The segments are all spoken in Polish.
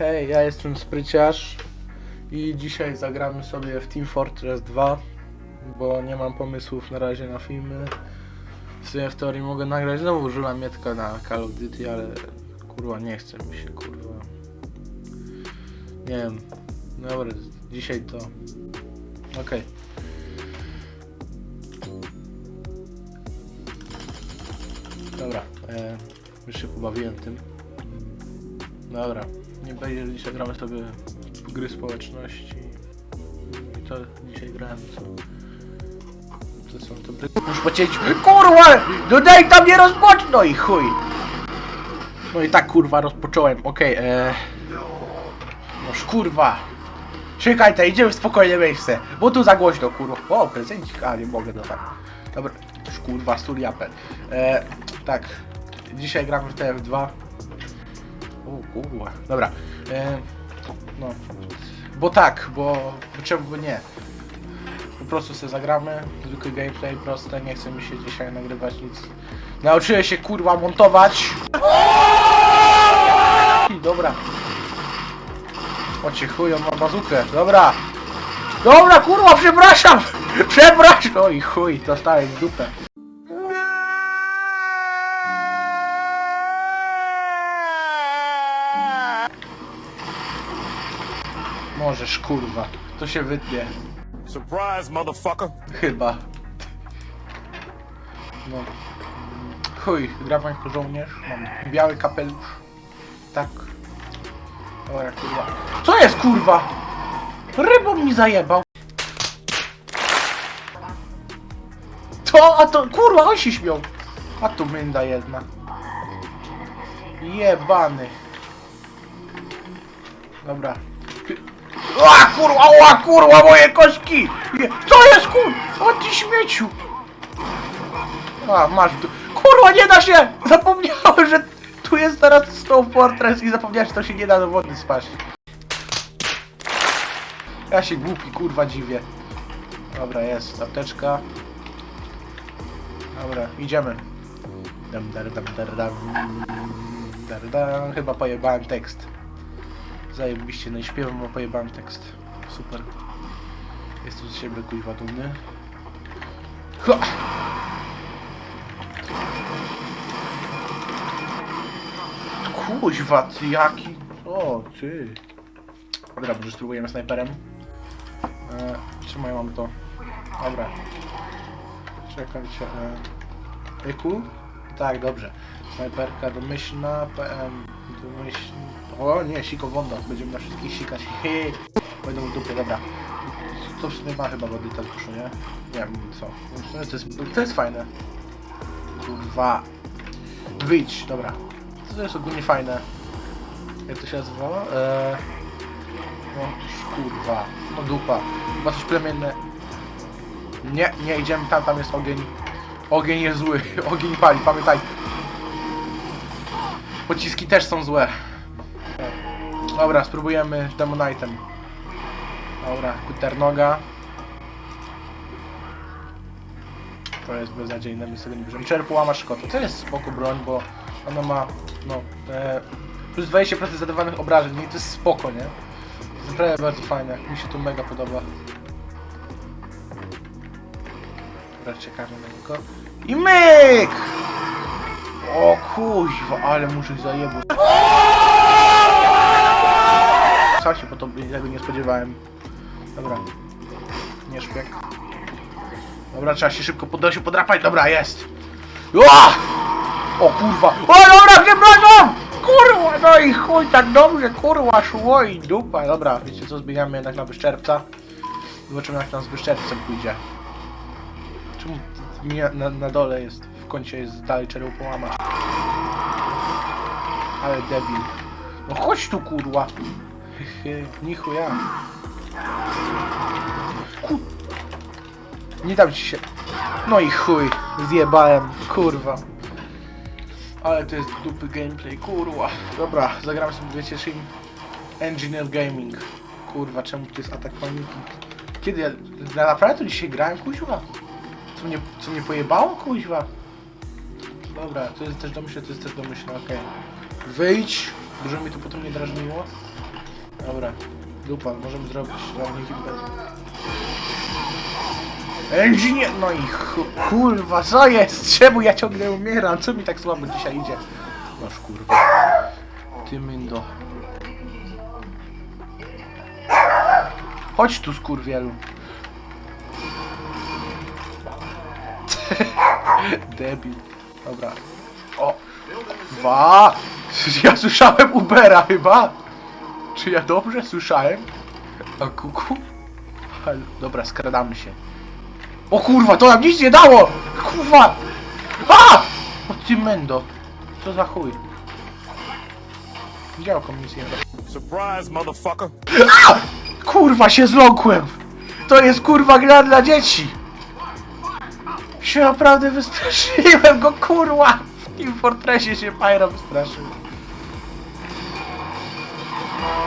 Hej, ja jestem Spryciarz i dzisiaj zagramy sobie w Team Fortress 2, bo nie mam pomysłów na razie na filmy. W sumie w teorii mogę nagrać, znowu użyłem Mietka na Call of Duty, ale kurwa nie chce mi się, kurwa. Nie wiem, dobra, dzisiaj to... Okej. Dobra, e, już się pobawiłem tym. Dobra, nie będzie dzisiaj gramy sobie w gry społeczności. I to dzisiaj grałem co? To są to. Muszę pocięć. Kurwa! No daj tam nie rozpocznij i chuj! No i tak kurwa rozpocząłem, okej, okay, Noż kurwa! Czekaj, to idziemy w spokojne miejsce, bo tu za głośno kurwa. O, prezencik, a nie mogę, no tak. Dobra, kurwa, studiapel. E, tak, dzisiaj gramy w TF2. O kurwa, dobra. E, no, bo tak, bo czemu by nie? Po prostu sobie zagramy, zwykły gameplay proste, nie chce mi się dzisiaj nagrywać nic. Nauczyłem się kurwa montować. I dobra. Ocie chuj, on ma bazukę, dobra. Dobra, kurwa, przepraszam! Przepraszam! Oj chuj, dostałem w dupę. Możesz, kurwa. To się wytnie. Surprise, motherfucker. Chyba. No. Chuj, gra jako żołnierz. Mam biały kapelusz. Tak. Dobra, kurwa. Co jest, kurwa? Rybą mi zajebał. To, a to, kurwa, on się śmiał. A tu mynda jedna. Jebany. Dobra. A kurwa, o kurwa, moje kośki! Je- Co jest kur... O ty śmieciu! A, masz tu... Kurwa, nie da się! Zapomniałem, że tu jest teraz Stone Fortress i zapomniałem, że to się nie da do wody spaść. Ja się głupi, kurwa, dziwię. Dobra, jest, apteczka. Dobra, idziemy. Dam, dar, dam, dar, dam. Dar, dam. Chyba pojebałem tekst. Zajebiście, no i śpiewam, bo pojebałem tekst. Super. Jestem z siebie kuźwa dumny. Ha! Kuźwa, ty jaki... O, ty. Dobra, może spróbujemy snajperem. E, ja mam to? Dobra. Czekajcie. E, Eku? Tak, dobrze. Snajperka domyślna, PM domyślna. O nie, sikowonda. Będziemy na wszystkich sikać. Hehe. Będą w dupie, dobra. To w sumie ma chyba wody tak kuszu, nie? Nie wiem co. To jest, to jest fajne. Kurwa. Wyjdź, dobra. To jest ogólnie fajne. Jak to się nazywało? Eee... No, kurwa. No dupa. Chyba coś plemienne. Nie, nie idziemy tam, tam jest ogień. Ogień jest zły. Ogień pali, pamiętaj. Pociski też są złe. Dobra, spróbujemy Demonite'em. Dobra, kuternoga. To jest beznadziejne, my sobie nie bierzemy. Czerp łama. To jest spoko broń, bo ona ma, no, e, plus 20% zadawanych obrażeń, no i to jest spoko, nie? Naprawdę bardzo fajne, mi się to mega podoba. Dobra, czekamy na niego. I myk! O kuźwa, ale muszę zajebać. Się po to tego nie spodziewałem. Dobra. Nie szpieg. Dobra, trzeba się szybko podać, podrapać. Dobra, jest. O! o kurwa. O dobra, przepraszam! Kurwa, no i chuj, tak dobrze, kurwa, szło i dupa. Dobra, wiecie co, zbiegamy jednak na wyszczerpca. Zobaczymy jak nam z wyszczerpcem pójdzie. Czemu na, na dole jest, w kącie jest dalej czerwą połamać? Ale debil. No chodź tu kurwa. Hehe, ni chuja. Ku... Nie dam ci się. No i chuj, zjebałem, kurwa. Ale to jest dupy gameplay, kurwa. Dobra, zagramy sobie, wiecie czym? Engineer Gaming. Kurwa, czemu to jest atak paniki? Kiedy ja... ja naprawdę to dzisiaj grałem, kuźwa? Co mnie, co mnie pojebało, kuźwa? Dobra, to jest też domyślne, to jest też domyślne, okej. Wyjdź, żeby mi to potem nie drażniło. Dobra. Dupa, możemy zrobić warunki bez... Engine... No i chu... kurwa, co jest? Czemu ja ciągle umieram? Co mi tak słabo dzisiaj idzie? Noż kurwa. Ty myndo. Chodź tu, skurwielu. Debil. Dobra. O! Dwa! Ja słyszałem Ubera chyba! Czy ja dobrze słyszałem? A kuku? Halo. Dobra, skradamy się. O kurwa, to nam nic nie dało! Kurwa! A! O ty mendo. Co za chuj? Działko mi da. Surprise, motherfucker. Kurwa, się zląkłem! To jest kurwa gra dla dzieci! Się naprawdę wystraszyłem go, kurwa! W Team Fortressie się Pyro wystraszył.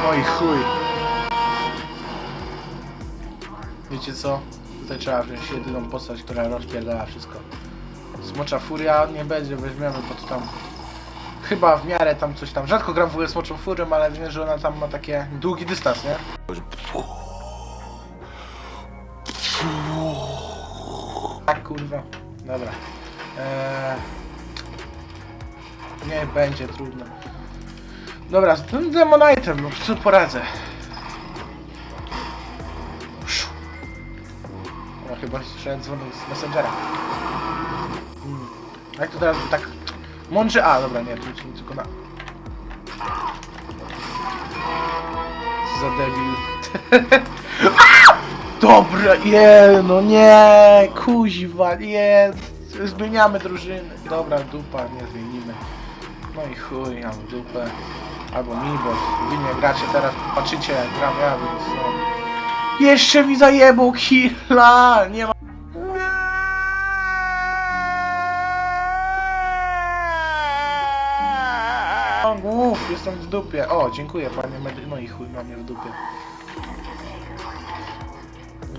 Oj chuj. Wiecie co? Tutaj trzeba wziąć jedyną postać, która rozpierdala wszystko. Smocza Furia nie będzie, weźmiemy pod tam. Chyba w miarę tam coś tam. Rzadko gram w ogóle Smoczą Furią, ale wiem, że ona tam ma takie długi dystans, nie? Tak, kurwa. Dobra. Eee... Będzie trudno. Dobra, z tym Demonite'em, no co poradzę. Szu. O, chyba słyszałem dzwonek z Messengera. Hmm. Jak to teraz tak... Mądrze... A, dobra, nie, tu tu tylko na... Co za debil. Dobra, je, no nie, kuźwa, nie, zmieniamy drużyny. Dobra, dupa, nie zmienimy. No i chuj, mam dupę. Albo mi, bo wy nie gracie teraz, patrzycie gram ja, więc no. Jeszcze mi zajebał killa, nie ma... Uff, jestem w dupie. O, dziękuję panie medy... No i chuj, mam je w dupie.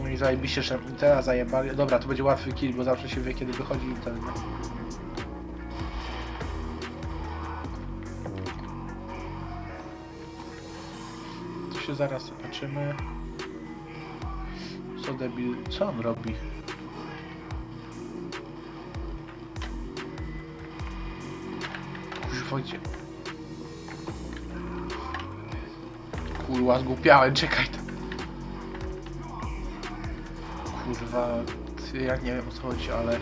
No i zajebiście, że teraz zajebali. Dobra, to będzie łatwy kill, bo zawsze się wie kiedy wychodzi i się zaraz zobaczymy. Co debil... Co on robi? Kurwa, gdzie? Kurwa, zgłupiałem, czekaj tam. Kurwa, ty, ja nie wiem o co chodzi, ale...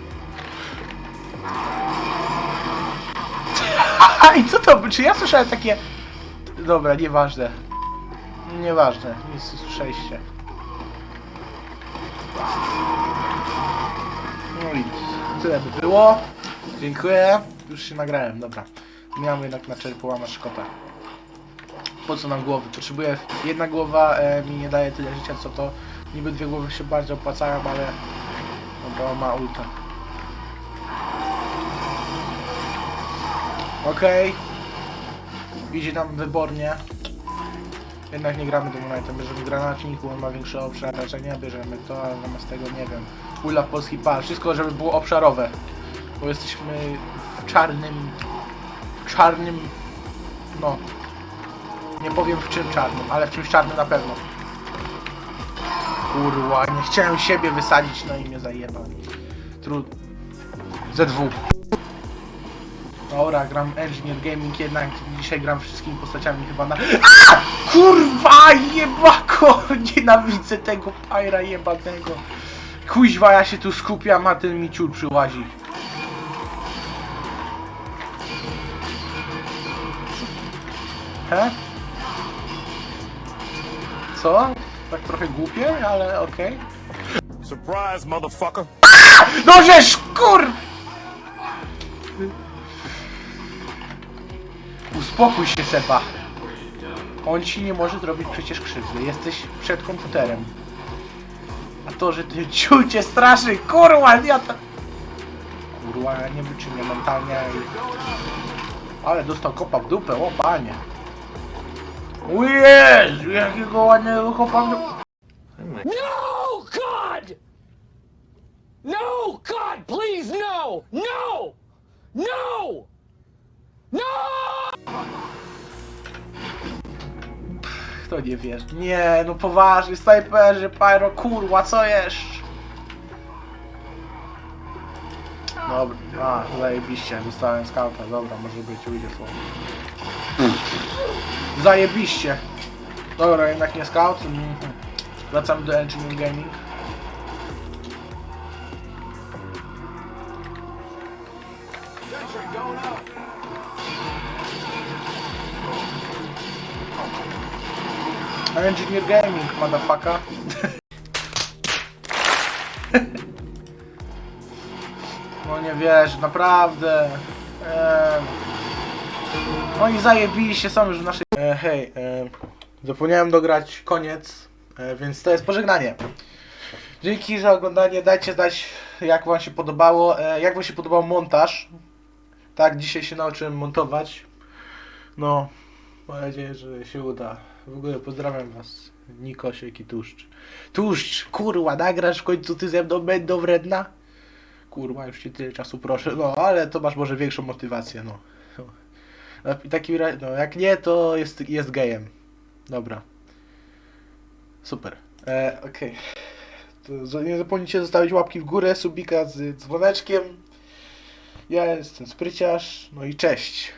I co to? Czy ja słyszałem takie... Dobra, nieważne. Nieważne, nic słyszeliście. No i tyle by było. Dziękuję. Już się nagrałem, dobra. Miałem jednak na czerpu łamasz kota. Po co nam głowy? Potrzebuję... Jedna głowa e, mi nie daje tyle życia, co to. Niby dwie głowy się bardziej opłacają, ale... No bo ma ulta. Okej. Idzie nam wybornie. Jednak nie gramy Demonite'em, bierzemy granatnik, bo on ma większy obszar raczenia, bierzemy to, a zamiast tego nie wiem. Ula polski par, wszystko żeby było obszarowe. Bo jesteśmy w czarnym... w czarnym... no... Nie powiem w czym czarnym, ale w czymś czarnym na pewno. Kurwa, nie chciałem siebie wysadzić, no i mnie zajebał. Trud... Z2. Dobra, gram Engineer Gaming jednak, dzisiaj gram wszystkimi postaciami chyba na... A! Kurwa, jebako! Nienawidzę tego Pyra jebanego. Kuźwa, ja się tu skupiam, a ten mi ciul przyłazi. He? Co? Tak trochę głupie, ale okej. Surprise, motherfucker. No żeż kur... Uspokój się, Seba. On ci nie może zrobić przecież krzywdy. Jesteś przed komputerem. A to, że ty ciul cię straszy, kurwa, ja. Kurwa, ja nie wyczynię mentalnie i... Ale dostał kopa w dupę, o panie. O jakiego ładnego kopa w dupę. No, God! No, God, please, no! No! No! No! Kto nie wiesz? Nie, no poważnie, snajperzy, pyro, kurwa, co jeszcze? Dobra, a, zajebiście, dostałem skauta, dobra, może być, ujdzie słowo. Zajebiście. Dobra, jednak nie scout. Mhm. Wracamy do Engineering Gaming. Engineer Gaming, motherfucker. No nie wiesz, naprawdę. Eee, no i zajebiście są już w naszej... E, hej, e, zapomniałem dograć koniec, e, więc to jest pożegnanie. Dzięki za oglądanie, dajcie znać jak wam się podobało, e, jak wam się podobał montaż. Tak, dzisiaj się nauczyłem montować. No, mam nadzieję, że się uda. W ogóle pozdrawiam was, Nikosiek i Tłuszcz. Tłuszcz, kurwa, nagrasz w końcu ty ze mną będą wredna? Kurwa, już ci tyle czasu proszę, no ale to masz może większą motywację, no. No, w takim razie, no jak nie, to jest, jest gejem. Dobra. Super. E, Okej. Za- Nie zapomnijcie zostawić łapki w górę, subika z dzwoneczkiem. Ja jestem Spryciarz, no i cześć.